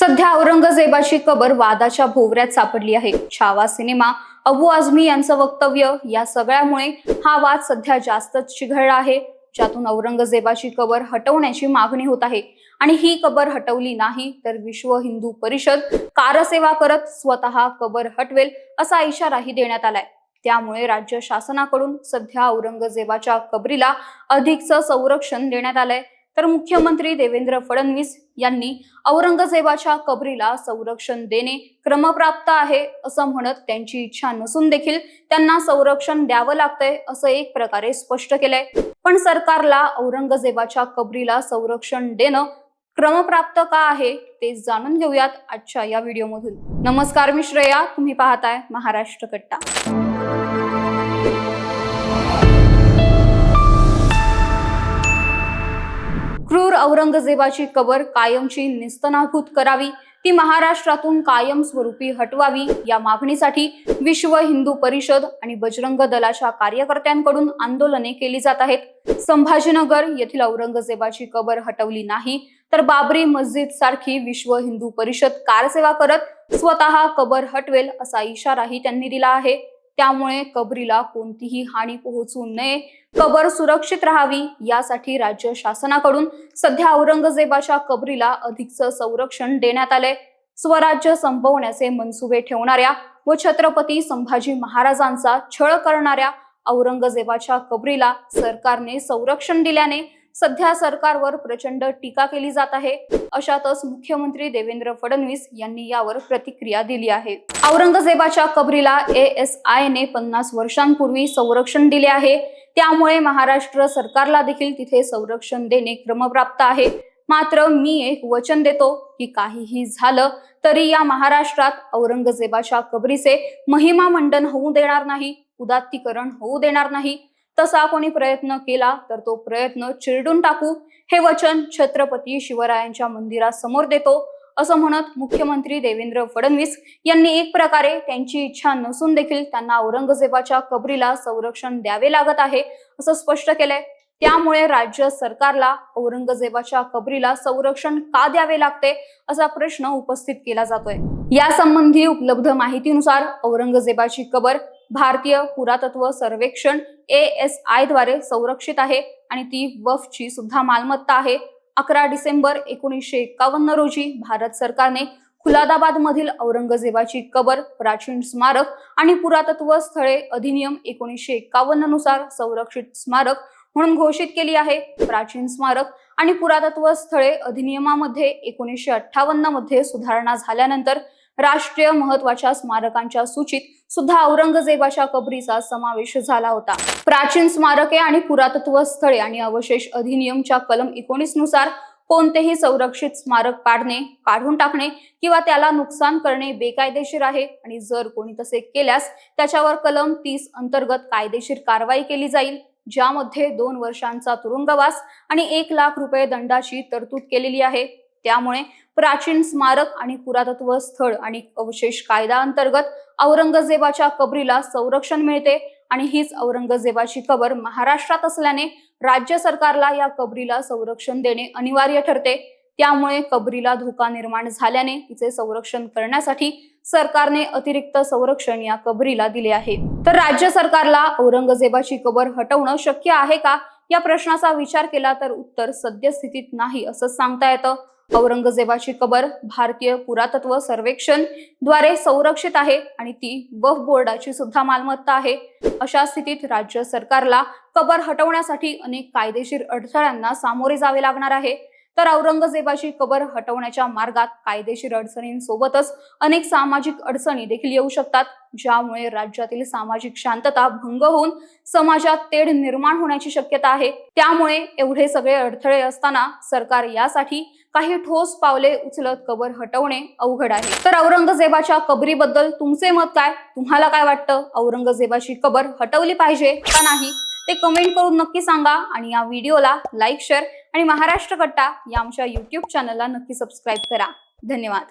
सध्या औरंगजेबाची कबर वादाच्या भोवऱ्यात सापडली आहे. छावा सिनेमा अबू आझमी यांचं वक्तव्य या सगळ्यामुळे हा वाद सध्या जास्तच चिघळला आहे. ज्यातून औरंगजेबाची कबर हटवण्याची मागणी होत आहे. आणि ही कबर हटवली नाही तर विश्व हिंदू परिषद कारसेवा करत स्वतः कबर हटवेल असा इशाराही देण्यात आलाय. त्यामुळे राज्य शासनाकडून सध्या औरंगजेबाच्या कबरीला अधिकचं संरक्षण देण्यात आलंय. तर मुख्यमंत्री देवेंद्र फडणवीस यांनी औरंगजेबाच्या कबरीला संरक्षण देणे क्रमप्राप्त आहे असं म्हणत त्यांची इच्छा नसून देखील त्यांना संरक्षण द्यावं लागतंय असं एक प्रकारे स्पष्ट केलंय. पण सरकारला औरंगजेबाच्या कबरीला संरक्षण देणं क्रमप्राप्त का आहे ते जाणून घेऊयात आजच्या या व्हिडिओमधून. नमस्कार मी श्रेया तुम्ही पाहताय महाराष्ट्र कट्टा. औरंगजेबाची कबर कायमची निस्तनाभूत करावी ती महाराष्ट्रातून कायमस्वरूपी हटवावी या मागणीसाठी विश्व हिंदू परिषद आणि बजरंग दलाच्या कार्यकर्त्यांकडून आंदोलने केली जात आहेत. संभाजीनगर येथील औरंगजेबाची कबर हटवली नाही तर बाबरी मस्जिद सारखी विश्व हिंदू परिषद कारसेवा करत स्वतः कबर हटवेल असा इशाराही त्यांनी दिला आहे. त्यामुळे कबरीला कोणतीही हानी पोहोचू नये कबर सुरक्षित राहावी यासाठी राज्य शासनाकडून सध्या औरंगजेबाच्या कबरीला अधिकचं संरक्षण देण्यात आलंय. स्वराज्य संपवण्याचे मनसुबे ठेवणाऱ्या व छत्रपती संभाजी महाराजांचा छळ करणाऱ्या औरंगजेबाच्या कबरीला सरकारने संरक्षण दिल्याने सध्या सरकारवर प्रचंड टीका केली जात आहे. अशातच मुख्यमंत्री देवेंद्र फडणवीस यांनी यावर प्रतिक्रिया दिली आहे. औरंगजेबाच्या कबरीला ए एस आय ने पन्नास वर्षांपूर्वी संरक्षण दिले आहे. त्यामुळे महाराष्ट्र सरकारला देखील तिथे संरक्षण देणे क्रमप्राप्त आहे. मात्र मी एक वचन देतो की काहीही झालं तरी या महाराष्ट्रात औरंगजेबाच्या कबरीचे महिमा मंडन होऊ देणार नाही उदात्तीकरण होऊ देणार नाही. तसा कोणी प्रयत्न केला तर तो प्रयत्न चिरडून टाकू. हे वचन छत्रपती शिवरायांच्या मंदिरासमोर देतो असं म्हणत मुख्यमंत्री देवेंद्र फडणवीस यांनी एक प्रकारे त्यांची इच्छा नसून देखील त्यांना औरंगजेबाच्या कबरीला संरक्षण द्यावे लागत आहे असं स्पष्ट केलंय. त्यामुळे राज्य सरकारला औरंगजेबाच्या कबरीला संरक्षण का द्यावे लागते असा प्रश्न उपस्थित केला जातोय. यासंबंधी उपलब्ध माहितीनुसार औरंगजेबाची कबर भारतीय पुरातत्व सर्वेक्षण ए एस आयद्वारे संरक्षित आहे आणि ती वफची सुद्धा मालमत्ता आहे. अकरा डिसेंबर एकोणीसशे एकावन्न रोजी भारत सरकारने खुलादाबाद मधील औरंगजेबाची कबर प्राचीन स्मारक आणि पुरातत्व स्थळे अधिनियम एकोणीसशे एकावन्ननुसार संरक्षित स्मारक म्हणून घोषित केली आहे. प्राचीन स्मारक आणि पुरातत्व स्थळे अधिनियमामध्ये एकोणीसशे अठ्ठावन्नमध्ये सुधारणा झाल्यानंतर राष्ट्रीय महत्त्वाच्या स्मारकांच्या सूचीत सुद्धा औरंगजेबाच्या कबरीचा समावेश झाला होता. प्राचीन स्मारके आणि पुरातत्व स्थळे आणि अवशेष अधिनियमच्या कलम एकोणीसनुसार कोणतेही संरक्षित स्मारक पाडणे काढून टाकणे किंवा त्याला नुकसान करणे बेकायदेशीर आहे आणि जर कोणी तसे केल्यास त्याच्यावर कलम तीस अंतर्गत कायदेशीर कारवाई केली जाईल ज्यामध्ये दोन वर्षांचा तुरुंगवास आणि एक लाख रुपये दंडाची तरतूद केलेली आहे. त्यामुळे प्राचीन स्मारक आणि पुरातत्व स्थळ आणि अवशेष कायदा अंतर्गत औरंगजेबाच्या कबरीला संरक्षण मिळते आणि हीच औरंगजेबाची कबर महाराष्ट्रात असल्याने राज्य सरकारला या कबरीला संरक्षण देणे अनिवार्य ठरते. त्यामुळे कबरीला धोका निर्माण झाल्याने तिचे संरक्षण करण्यासाठी सरकारने अतिरिक्त संरक्षण या कबरीला दिले आहे. तर राज्य सरकारला औरंगजेबाची कबर हटवणं शक्य आहे का? या प्रश्नाचा विचार केला तर उत्तर सद्यस्थितीत नाही असं सांगता येतं. औरंगजेबाची कबर भारतीय पुरातत्व सर्वेक्षणद्वारे संरक्षित आहे आणि ती वफ बोर्डाची सुद्धा मालमत्ता आहे. अशा स्थितीत राज्य सरकारला कबर हटवण्यासाठी अनेक कायदेशीर अडथळ्यांना सामोरे जावे लागणार आहे. तर औरंगजेबाची कबर हटवण्याच्या मार्गात कायदेशीर अडचणींसोबतच अनेक सामाजिक अडचणी देखील येऊ शकतात ज्यामुळे राज्यातील सामाजिक शांतता भंग होऊन समाजात तेढ निर्माण होण्याची शक्यता आहे. त्यामुळे एवढे सगळे अडथळे असताना सरकार यासाठी काही ठोस पावले उचलत कबर हटवणे अवघड आहे. तर औरंगजेबाच्या कबरीबद्दल तुमचे मत काय? तुम्हाला काय वाटतं? औरंगजेबाची कबर हटवली पाहिजे का नाही? ते कमेंट करून नक्की सांगा आणि या व्हिडिओला लाईक शेअर आणि महाराष्ट्र कट्टा या आमच्या युट्यूब चॅनलला नक्की सबस्क्राईब करा. धन्यवाद.